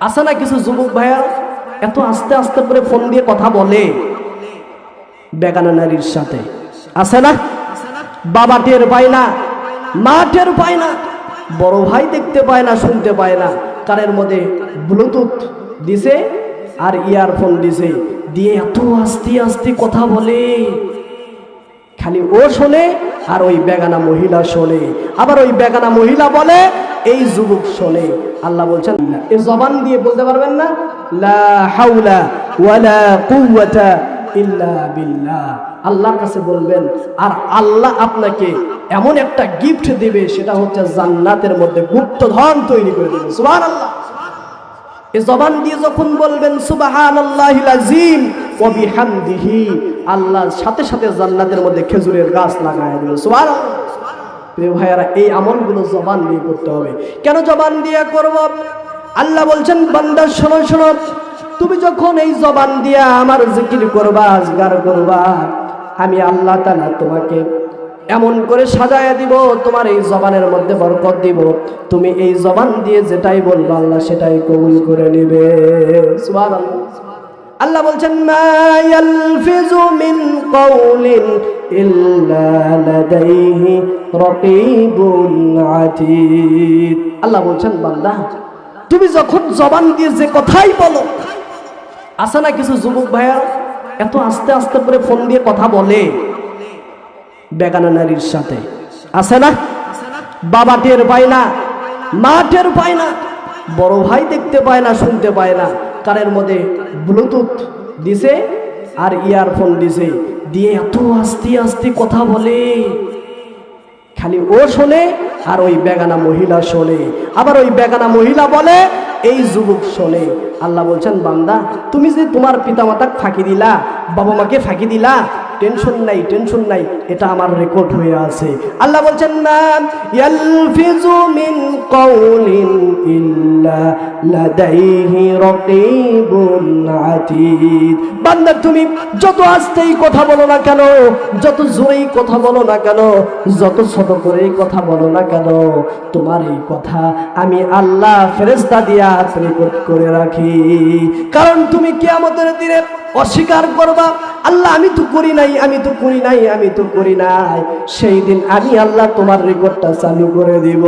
আছে না কিছু যুবক ভাইয়া? এত আস্তে আস্তে করে ফোন দিয়ে কথা বলে। বেগানা নারীর সাথে। আছে না? বাবা টের পায় না। মা টের পায় না। বড় ভাই দেখতে পায় না, শুনতে পায় না। কানের মধ্যে ব্লুটুথ দিছে আর ইয়ারফোন দিছে। দিয়ে এত আস্তে আস্তে কথা বলে। খালি ও শোনে আর ওই বেগানা মহিলা শোনে। আবার ওই বেগানা মহিলা বলে এই যুবক শোনে, আল্লাহ বলছেন এই জবান দিয়ে বলতে পারবেন না আল্লাহর কাছে বলবেন, আর আল্লাহ আপনাকে এমন একটা গিফট দেবে, সেটা হচ্ছে জান্নাতের মধ্যে গুপ্তধন তৈরি করে দেবে। সুবহানাল্লাহ। এ জবান দিয়ে যখন বলবেন, সুবহানাল্লাহিল আজিম ওয়া বিহামদিহি আল্লাহর সাথে সাথে জান্নাতের মধ্যে খেজুরের গাছ লাগায় দিল সুবহানাল্লাহ। প্রিয় ভাইয়ারা, এই আমলগুলো জবান দিয়ে করতে হবে। কেন জবান দিয়ে করব? আল্লাহ বলছেন, বান্দা, শোনো শোনো। তুমি যখন এই জবান দিয়া আমার জিকির করবা, আজগার করবা, আমি আল্লাহ তাআলা তোমাকে এমন করে সাজায়া দিব, তোমার এই জবানের মধ্যে বরকত দিব। তুমি এই জবান দিয়ে যেটাই বলবা, আল্লাহ সেটাই কবুল করে নেবে। সুবহানাল্লাহ। আল্লাহ বলছেন মিন আল্লাহ বলছেন, বান্দা, তুমি যখন জবান দিয়ে যে কথাই বলো, আছে না কিছু যুবক ভাইয়া এত আস্তে আস্তে করে ফোন দিয়ে কথা বলে? বেগানা নারীর সাথে। আছে না? বাবা টের পায় না, মা টের পায় না, বড় ভাই দেখতে পায় না, শুনতে পায় না। কানের মধ্যে ব্লুটুথ দিছে আর ইয়ারফোন দিছে। দিয়ে এত আস্তে আস্তে কথা বলে। খালি ও শোনে আর ওই বেগানা মহিলা শোনে। আবার ওই বেগানা মহিলা বলে, এই যুবক শোনে। আল্লাহ বলছেন, বান্দা, তুমি যে তোমার পিতামাতাক ফাঁকি দিলা, বাবা মাকে ফাঁকি দিলা, টেনশন নাই টেনশন নাই, এটা আমার রেকর্ড হয়ে আছে। আল্লাহ বলছেন, না, ইয়ালফিজু মিন কওলিন তুমি যত আস্তেই কথা বলো না কেন, যত জোরেই কথা বলো না কেন, যত ছোট করেই কথা বলো না কেন, তোমার এই কথা আমি আল্লাহ ফেরেস্তা দিয়া রেকর্ড করে রাখি। কারণ তুমি কিয়ামতের দিনে অস্বীকার করবা, আল্লাহ, আমি তো করি নাই, আমি তো করি নাই, আমি তো করি নাই। সেই দিন আমি আল্লাহ তোমার রেকর্ডটা চালু করে দিব।